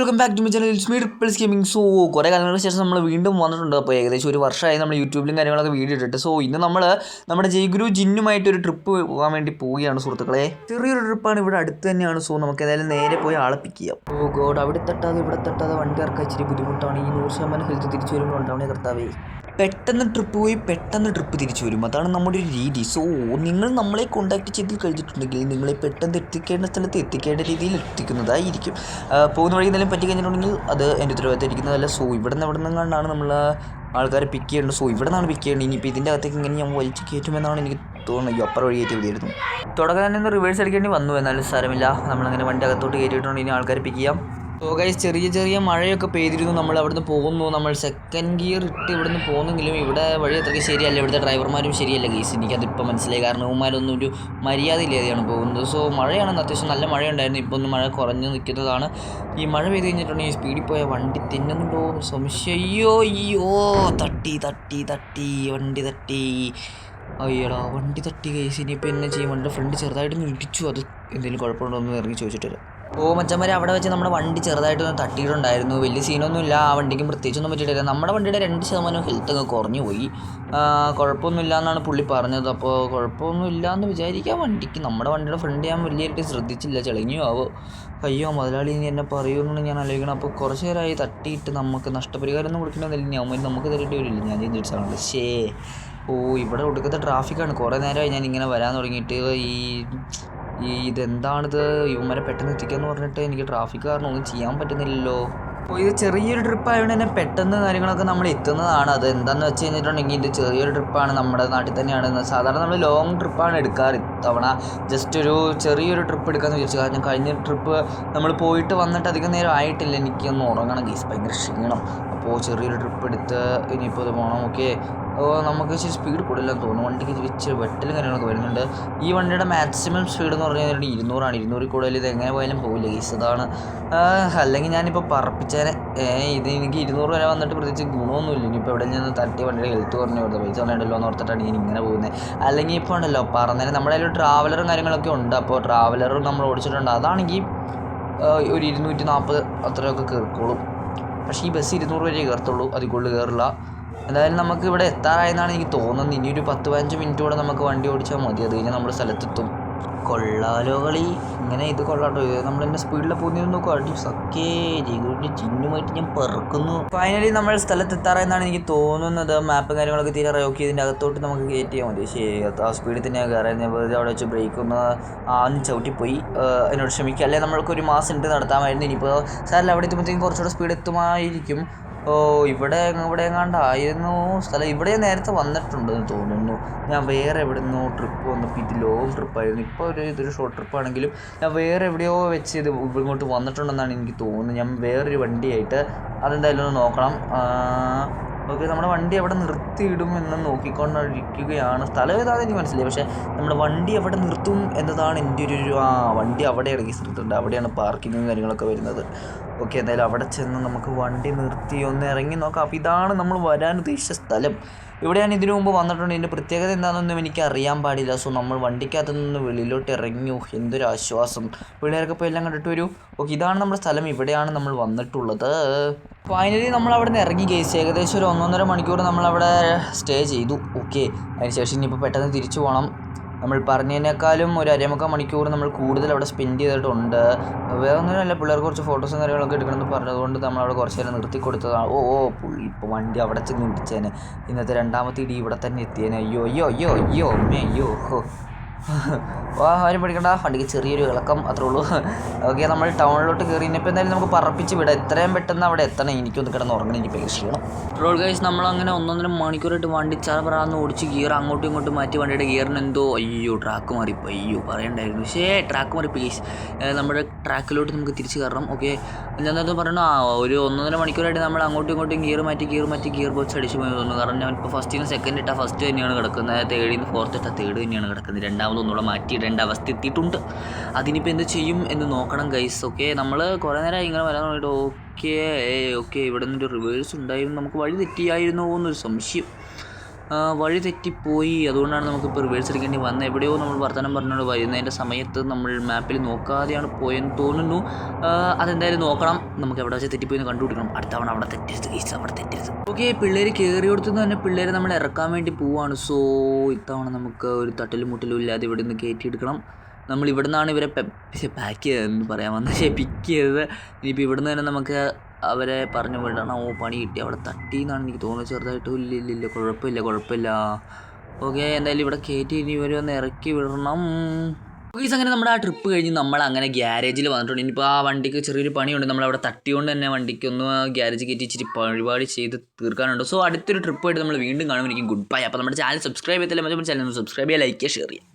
Welcome back to my channel it's me triples gaming so കുറേ കാലങ്ങൾക്ക് ശേഷം നമ്മൾ വീണ്ടും വന്നിട്ടുണ്ട്. അപ്പോൾ ഏകദേശം ഒരു വർഷമായി നമ്മൾ യൂട്യൂബിലും കാര്യങ്ങളൊക്കെ വീഡിയോ ഇട്ടിട്ട്. സോ ഇന്ന് നമ്മൾ നമ്മുടെ ജയ്ഗുരു ജിന്നുമായിട്ട് ഒരു ട്രിപ്പ് പോകാൻ വേണ്ടി പോവുകയാണ് സുഹൃത്തുക്കളെ. ചെറിയൊരു ട്രിപ്പാണ് ഇവിടെ അടുത്ത് തന്നെയാണ്. സോ നമുക്ക് ഏതായാലും നേരെ പോയി ആളെ പിക്ക് ചെയ്യാം. ഓ ഗോഡ് അവിടെ തട്ടാതെ ഇവിടെ തട്ടാതെ വണ്ടി ഇറക്കാൻ ഇച്ചിരി ബുദ്ധിമുട്ടാണ്. ഈ നൂറ് ശതമാനം ഹെൽത്ത് തിരിച്ചു വരുമ്പോൾ ഉണ്ടാവണേ കർത്താവേ. പെട്ടെന്ന് ട്രിപ്പ് പോയി പെട്ടെന്ന് ട്രിപ്പ് തിരിച്ചു വരും. അതാണ് നമ്മുടെ ഒരു രീതി. സോ നിങ്ങൾ നമ്മളെ കോൺടാക്ട് ചെയ്ത് കഴിഞ്ഞിട്ടുണ്ടെങ്കിൽ നിങ്ങളെ പെട്ടെന്ന് എത്തിക്കേണ്ട സ്ഥലത്ത് എത്തിക്കേണ്ട രീതിയിൽ എത്തിക്കുന്നതായിരിക്കും. പോകുന്ന വഴി പറ്റി കഴിഞ്ഞിട്ടുണ്ടെങ്കിൽ അത് എന്റെ ഉത്തരവാദിത്തം ഇരിക്കുന്നതല്ല സോ ഇവിടെ നിന്ന് എവിടെ നിന്നാണ് നമ്മൾ ആൾക്കാരെ പിക്ക് ചെയ്യേണ്ടത്? സോ ഇവിടെ നിന്നാണ് പിക്ക് ചെയ്യേണ്ടത്. ഇനിയിപ്പോൾ ഇതിന്റെ അകത്തേക്ക് ഇങ്ങനെ ഞാൻ വലിച്ചു കയറ്റുമെന്നാണ് എനിക്ക് തോന്നുന്നത്. അപ്പുറം വഴി കയറ്റി വിധിയായിരുന്നു തുടക്കം തന്നെ ഒന്ന് റിവേഴ്സ് അടിക്കേണ്ടി വന്നു. എന്നാലും സാരമില്ല. നമ്മളങ്ങനെ വണ്ടി അകത്തോട്ട് കയറ്റിയിട്ടുണ്ട്. ഇനി ആൾക്കാരെ പിക്ക് ചെയ്യാം. സോ ഗൈസ് ചെറിയ ചെറിയ മഴയൊക്കെ പെയ്തിരുന്നു. നമ്മൾ അവിടുന്ന് പോകുന്നു. നമ്മൾ സെക്കൻഡ് ഗിയർ ഇട്ട് ഇവിടുന്ന് പോകുന്നെങ്കിലും ഇവിടെ വഴി അത്രയ്ക്ക് ശരിയല്ല. ഇവിടുത്തെ ഡ്രൈവർമാരും ശരിയല്ല ഗൈസ് എനിക്കതിപ്പോൾ മനസ്സിലായി. കാരണം ഇവന്മാരൊന്നും ഒരു മര്യാദ ഇല്ലാതെയാണ് പോകുന്നത്. സോ മഴയാണെന്ന് അത്യാവശ്യം നല്ല മഴയുണ്ടായിരുന്നു. ഇപ്പോൾ ഒന്ന് മഴ കുറഞ്ഞു നിൽക്കുന്നതാണ്. ഈ മഴ പെയ്ത് കഴിഞ്ഞിട്ടുണ്ടെങ്കിൽ സ്പീഡിൽ പോയ വണ്ടി തിന്നുന്നുണ്ടോ എന്ന് സംശയം. അയ്യോ അയ്യോ. തട്ടി തട്ടി തട്ടി. വണ്ടി തട്ടി. അയ്യടാ വണ്ടി തട്ടി കേസ് ഇനിയിപ്പോൾ എന്നെ ചെയ്യും? വണ്ടിയുടെ ഫ്രണ്ട് ചെറുതായിട്ട് ഇടിച്ചു അത് എന്തെങ്കിലും കുഴപ്പമുണ്ടോ എന്ന് ഇറങ്ങി ചോദിച്ചിട്ട് വരാം. ഓ മച്ചന്മാരെ അവിടെ വെച്ച് നമ്മുടെ വണ്ടി ചെറുതായിട്ടൊന്ന് തട്ടിയിട്ടുണ്ടായിരുന്നു. വലിയ സീനൊന്നുമില്ല. ആ വണ്ടിക്കും പ്രത്യേകിച്ചൊന്നും പറ്റിയിട്ടില്ല. നമ്മുടെ വണ്ടിയുടെ രണ്ട് ശതമാനം ഹെൽത്ത് അങ്ങ് കുറഞ്ഞു പോയി. കുഴപ്പമൊന്നുമില്ല എന്നാണ് പുള്ളി പറഞ്ഞത്. അപ്പോൾ കുഴപ്പമൊന്നുമില്ല എന്ന് വിചാരിക്കാം വണ്ടിക്ക്. നമ്മുടെ വണ്ടിയുടെ ഫ്രണ്ട് ഞാൻ വലിയായിട്ട് ശ്രദ്ധിച്ചില്ല. ചെളിഞ്ഞു ആവോ. അയ്യോ മുതലാളി ഇനി എന്നെ പറയുമെന്നാണ് ഞാൻ ആലോചിക്കണം. അപ്പോൾ കുറച്ച് നേരമായി തട്ടിയിട്ട് നമുക്ക് നഷ്ടപരിഹാരം ഒന്നും കൊടുക്കണമെന്നില്ല ഞാൻ നമുക്ക് തരേണ്ടി വരില്ല. ഞാൻ ചിന്തിച്ചാണ് ശേ ഓ ഇവിടെ ഒടുക്കത്തെ ട്രാഫിക്കാണ് കുറേ നേരമായി ഞാൻ ഇങ്ങനെ വരാൻ തുടങ്ങിയിട്ട്. ഈ ഈ ഇതെന്താണിത്? ഇവന്മാരെ പെട്ടെന്ന് എത്തിക്കാന്ന് പറഞ്ഞിട്ട് എനിക്ക് ട്രാഫിക് കാരണം ഒന്നും ചെയ്യാൻ പറ്റുന്നില്ലല്ലോ. അപ്പോൾ ഇത് ചെറിയൊരു ട്രിപ്പ് ആയതുകൊണ്ട് തന്നെ പെട്ടെന്ന് കാര്യങ്ങളൊക്കെ നമ്മൾ എത്തുന്നതാണ്. അത് എന്താണെന്ന് വെച്ച് കഴിഞ്ഞിട്ടുണ്ടെങ്കിൽ ഇത് ചെറിയൊരു ട്രിപ്പാണ് നമ്മുടെ നാട്ടിൽ തന്നെയാണ്. സാധാരണ നമ്മൾ ലോങ് ട്രിപ്പാണ് എടുക്കാറ് ഇത്തവണ. ജസ്റ്റ് ഒരു ചെറിയൊരു ട്രിപ്പ് എടുക്കാമെന്ന് വിചാരിച്ചു. കാരണം കഴിഞ്ഞ ട്രിപ്പ് നമ്മൾ പോയിട്ട് വന്നിട്ട് അധികം നേരം ആയിട്ടില്ല. എനിക്കൊന്ന് ഉറങ്ങണം ഗീസ് ഭയങ്കര ക്ഷീണം. അപ്പോൾ ചെറിയൊരു ട്രിപ്പ് എടുത്ത് ഇനിയിപ്പോൾ ഇത് പോകണം ഓക്കെ ഓ നമുക്ക് ഇച്ചിരി സ്പീഡ് കൂടുതലെന്ന് തോന്നുന്നു. വണ്ടിക്ക് ഇച്ചിരി വെട്ടലും കാര്യങ്ങളൊക്കെ വരുന്നുണ്ട്. ഈ വണ്ടിയുടെ മാക്സിമം സ്പീഡ് എന്ന് പറഞ്ഞു കഴിഞ്ഞാൽ ഇരുന്നൂറാണ്. ഇരുന്നൂറിൽ കൂടുതൽ ഇത് എങ്ങനെ പോയാലും പോകില്ല ഈസ് ഇതാണ് അല്ലെങ്കിൽ ഞാനിപ്പോൾ പറപ്പിച്ചേനെ. ഇത് എനിക്ക് ഇരുന്നൂറ് വരെ വന്നിട്ട് പ്രത്യേകിച്ച് ഗുണമൊന്നുമില്ല. ഇനിയിപ്പോൾ എവിടെ നിന്ന് തട്ടി വണ്ടിയുടെ ഹെൽത്ത് കുറഞ്ഞു കൊടുത്ത പൈസ ഉണ്ടല്ലോ എന്ന് ഓർത്തിട്ടാണ് ഞാൻ ഇങ്ങനെ പോകുന്നത് അല്ലെങ്കിൽ ഇപ്പോൾ ഉണ്ടല്ലോ പറഞ്ഞാൽ നമ്മുടെ കയ്യിൽ ട്രാവലറും കാര്യങ്ങളൊക്കെ ഉണ്ട്. അപ്പോൾ ട്രാവലറും നമ്മൾ ഓടിച്ചിട്ടുണ്ട്. അതാണെങ്കിൽ ഒരു ഇരുന്നൂറ്റി നാൽപ്പത് അത്രയൊക്കെ കയറിക്കോളും. പക്ഷേ ഈ ബസ് ഇരുന്നൂറ് വരെ കയറത്തുള്ളൂ. അതിൽ കൂടുതൽ കയറില്ല. എന്തായാലും നമുക്ക് ഇവിടെ എത്താറായെന്നാണ് എനിക്ക് തോന്നുന്നത്. ഇനി ഒരു പത്ത് പതിനഞ്ച് മിനിറ്റ് കൂടെ നമുക്ക് വണ്ടി ഓടിച്ചാൽ മതി. അത് കഴിഞ്ഞാൽ നമ്മുടെ സ്ഥലത്തെത്തും. കൊള്ളാലോ കളി ഇങ്ങനെ ഇത് കൊള്ളാട്ടോ. നമ്മൾ എന്നെ സ്പീഡിൽ പോകുന്നതെന്ന് നോക്കും അടി സക്കേ ജീവിതത്തിന്റെ ചിഹ്നമായിട്ട് ഞാൻ പറക്കുന്നു. ഫൈനലി നമ്മൾ സ്ഥലത്തെത്താറായെന്നാണ് എനിക്ക് തോന്നുന്നത്. മാപ്പും കാര്യങ്ങളൊക്കെ തീരെ ഓക്കെ ഇതിന്റെ അകത്തോട്ട് നമുക്ക് ചെയ്യാൻ മതി. ശരി ആ സ്പീഡിൽ തന്നെ കയറാൻ വെറുതെ അവിടെ വെച്ച് ബ്രേക്ക് ഒന്ന് ആദ്യം ചവിട്ടിപ്പോയി എന്നോട് ക്ഷമിക്കുക അല്ലെങ്കിൽ നമ്മൾക്ക് ഒരു മാസം ഇട്ട് നടത്താമായിരുന്നു. ഇനിയിപ്പോൾ സാറിൽ അവിടെ എത്തുമ്പോഴത്തേക്കും കുറച്ചുകൂടെ സ്പീഡ് എത്തുമായിരിക്കും. ഓ ഇവിടെ ഇവിടെ എങ്ങാണ്ടായിരുന്നു സ്ഥലം. ഇവിടെ നേരത്തെ വന്നിട്ടുണ്ടെന്ന് തോന്നുന്നു. ഞാൻ വേറെ എവിടെ നിന്നോ ട്രിപ്പ് വന്നപ്പോൾ ഇത് ലോങ് ട്രിപ്പായിരുന്നു ഇപ്പോൾ ഒരു ഇതൊരു ഷോർട്ട് ട്രിപ്പാണെങ്കിലും ഞാൻ വേറെ എവിടെയോ വെച്ച് ഇത് ഇങ്ങോട്ട് വന്നിട്ടുണ്ടെന്നാണ് എനിക്ക് തോന്നുന്നത്. ഞാൻ വേറൊരു വണ്ടിയായിട്ട് അതെന്തായാലും ഒന്ന് നോക്കണം. ഓക്കെ നമ്മുടെ വണ്ടി എവിടെ നിർത്തിയിടും എന്ന് നോക്കിക്കൊണ്ടിരിക്കുകയാണ്. സ്ഥലം ഏതാണെന്ന് എനിക്ക് മനസ്സിലായി. പക്ഷേ നമ്മുടെ വണ്ടി എവിടെ നിർത്തും എന്നതാണ് എന്റെ ഒരു ആ വണ്ടി അവിടെ ഇറങ്ങി നിർത്തുന്നുണ്ട് അവിടെയാണ് പാർക്കിങ്ങും കാര്യങ്ങളൊക്കെ വരുന്നത്. ഓക്കെ എന്തായാലും അവിടെ ചെന്ന് നമുക്ക് വണ്ടി നിർത്തി ഒന്ന് ഇറങ്ങി നോക്കാം. അപ്പോൾ ഇതാണ് നമ്മൾ വരാൻ ഉദ്ദേശിച്ച സ്ഥലം. ഇവിടെ ഞാൻ ഇതിനു മുമ്പ് വന്നിട്ടുണ്ട്. ഇതിന്റെ പ്രത്യേകത എന്താണെന്നൊന്നും എനിക്ക് അറിയാൻ പാടില്ല. സോ നമ്മൾ വണ്ടിക്കകത്ത് നിന്ന് വെളിയിലോട്ട് ഇറങ്ങി. എന്തൊരു ആശ്വാസം. പിള്ളേരൊക്കെ ഇപ്പോൾ എല്ലാം കണ്ടിട്ട് വരൂ. ഓക്കെ ഇതാണ് നമ്മുടെ സ്ഥലം. ഇവിടെയാണ് നമ്മൾ വന്നിട്ടുള്ളത്. ഫൈനലി നമ്മൾ അവിടെ നിന്ന് ഇറങ്ങി കേസ് ഏകദേശം ഒരു ഒന്നൊന്നര മണിക്കൂർ നമ്മൾ അവിടെ സ്റ്റേ ചെയ്തു. ഓക്കെ അതിനുശേഷം ഇനിയിപ്പോൾ പെട്ടെന്ന് തിരിച്ചു പോകണം നമ്മൾ പറഞ്ഞതിനേക്കാളും ഒരു അരമുക്കാൽ മണിക്കൂർ നമ്മൾ കൂടുതൽ അവിടെ സ്പെൻഡ് ചെയ്തിട്ടുണ്ട്. വേറെ ഒന്നുമില്ല പിള്ളേർക്ക് കുറച്ച് ഫോട്ടോസും കാര്യങ്ങളൊക്കെ എടുക്കണമെന്ന് പറഞ്ഞതുകൊണ്ട് നമ്മൾ അവിടെ കുറച്ച് നേരം നിർത്തി കൊടുത്തതാണ് ഓ ഓ പുള്ളി ഇപ്പോൾ വണ്ടി അവിടെ ചെന്ന് ഇടിച്ചേനെ. ഇന്നത്തെ രണ്ടാമത്തെ ഇടി ഇവിടെ തന്നെ എത്തിയേനെ. അയ്യോ അയ്യോ അയ്യോ അയ്യോ അമ്മേ അയ്യോ ഹോ. ആരും പഠിക്കണ്ട വണ്ടിക്ക് ചെറിയൊരു ഇളക്കം അത്രേ ഉള്ളൂ. ഓക്കെ നമ്മൾ ടൗണിലോട്ട് കയറി ഇനിയിപ്പോൾ എന്തായാലും നമുക്ക് പറപ്പിച്ച് വിടാം. എത്രയും പെട്ടെന്ന് അവിടെ എത്തണം. എനിക്കൊന്ന് കിടന്ന് ഉറങ്ങണം. എനിക്ക് ചെയ്യണം പെട്രോൾ ഗൈസ് നമ്മളങ്ങനെ ഒന്നൊന്നര മണിക്കൂറായിട്ട് വണ്ടി ചറപറാന്ന് ഓടിച്ച് ഗിയർ അങ്ങോട്ടും ഇങ്ങോട്ടും മാറ്റി വണ്ടിയുടെ ഗിയറിന് എന്തോ അയ്യോ ട്രാക്ക് മാറിപ്പോയി അയ്യോ പറയണ്ടായിരുന്നു. പക്ഷേ ട്രാക്ക് മാറി പ്ലീസ് നമ്മുടെ ട്രാക്കിലോട്ട് നമുക്ക് തിരിച്ച് കയറണം. ഓക്കെ. എന്താണെന്ന് പറഞ്ഞു ആ ഒരു ഒന്നൊന്നര മണിക്കൂറായിട്ട് നമ്മൾ അങ്ങോട്ടും ഇങ്ങോട്ടും ഗിയർ മാറ്റി ഗിയർ മാറ്റി ഗിയർ ബോക്സ് അടിച്ച് പോയി തോന്നുന്നു. കാരണം ഞാൻ ഇപ്പോൾ ഫസ്റ്റ് നിന്ന് സെക്കൻഡ് ഇട്ടാ ഫസ്റ്റ് തന്നെയാണ് കിടക്കുന്നത്. തേർഡിൽ നിന്ന് ഫോർത്ത് ഇട്ടാൽ തേർഡ് തന്നെയാണ് കിടക്കുന്നത്. രണ്ടാമത് ഒന്നുകൂടെ മാറ്റിയിടേണ്ട അവസ്ഥ എത്തിയിട്ടുണ്ട് അതിനിപ്പോൾ എന്ത് ചെയ്യും എന്ന് നോക്കണം ഗൈസ് ഓക്കെ നമ്മൾ കുറേ നേരം ഇങ്ങനെ വരാൻ തുടങ്ങിയിട്ട് ഓക്കെ ഓക്കെ ഇവിടെ നിന്നൊരു റിവേഴ്സ് ഉണ്ടായിരുന്നു നമുക്ക് വഴി തെറ്റിയായിരുന്നു എന്നൊരു സംശയം. വഴി തെറ്റിപ്പോയി. അതുകൊണ്ടാണ് നമുക്കിപ്പോൾ റിവേഴ്സ് എടുക്കേണ്ടി വന്നത്. എവിടെയോ നമ്മൾ വർത്തമാനം പറഞ്ഞുകൊണ്ട് വരുന്നതിന്റെ സമയത്ത് നമ്മൾ മാപ്പിൽ നോക്കാതെയാണ് പോയെന്ന് തോന്നുന്നു. അതെന്തായാലും നോക്കണം. നമുക്ക് എവിടെ വെച്ച് തെറ്റിപ്പോയി കണ്ടുപിടിക്കണം. അടുത്ത തവണ അവിടെ തെറ്റരുത്. ഈസ് അവിടെ തെറ്റരുത്. ഓക്കെ പിള്ളേർ കയറി കൊടുത്തു തന്നെ പിള്ളേരെ നമ്മൾ ഇറക്കാൻ വേണ്ടി പോവാണ്. സോ ഇത്തവണ നമുക്ക് ഒരു തട്ടലും മുട്ടലും ഇല്ലാതെ ഇവിടെ നിന്ന് കയറ്റിയെടുക്കണം നമ്മൾ ഇവിടെ നിന്നാണ് ഇവരെ പാക്ക് ചെയ്തതെന്ന് പറയാൻ വന്നത്. പക്ഷേ പിക്ക് ചെയ്തത് ഇനിയിപ്പോൾ ഇവിടെ നിന്ന് തന്നെ നമുക്ക് അവരെ പറഞ്ഞു വിടണം. ഓ പണി കിട്ടി. അവിടെ തട്ടി എന്നാണ് എനിക്ക് തോന്നുന്നത്. ചെറുതായിട്ട് ഇല്ല ഇല്ല ഇല്ല. കുഴപ്പമില്ല കുഴപ്പമില്ല. ഓക്കെ എന്തായാലും ഇവിടെ കയറ്റി ഇനി ഇവരെ ഒന്ന് ഇറക്കി വിടണം. ഓക്കെ അങ്ങനെ നമ്മുടെ ആ ട്രിപ്പ് കഴിഞ്ഞ് നമ്മൾ അങ്ങനെ ഗ്യാരേജിൽ വന്നിട്ടുണ്ട്. ഇനിയിപ്പോൾ ആ വണ്ടിക്ക് ചെറിയൊരു പണിയുണ്ട്. നമ്മൾ അവിടെ തട്ടിയോണ്ട് തന്നെ വണ്ടിക്ക് ഒന്ന് ഗ്യാരേജ് കയറ്റി ഇച്ചിരി പരിപാടി ചെയ്ത് തീർക്കാനുണ്ട്. സോ അടുത്തൊരു ട്രിപ്പ് ആയിട്ട് നമ്മൾ വീണ്ടും കാണുമായിരിക്കും ഗുഡ് ബൈ അപ്പോൾ നമ്മുടെ ചാനൽ സബ്സ്ക്രൈബ് ചെയ്തില്ല മറ്റേ ചാനൽ സബ്സ്ക്രൈബ് ചെയ്യുക ലൈക്ക് ചെയ്യുക ഷെയർ ചെയ്യുക.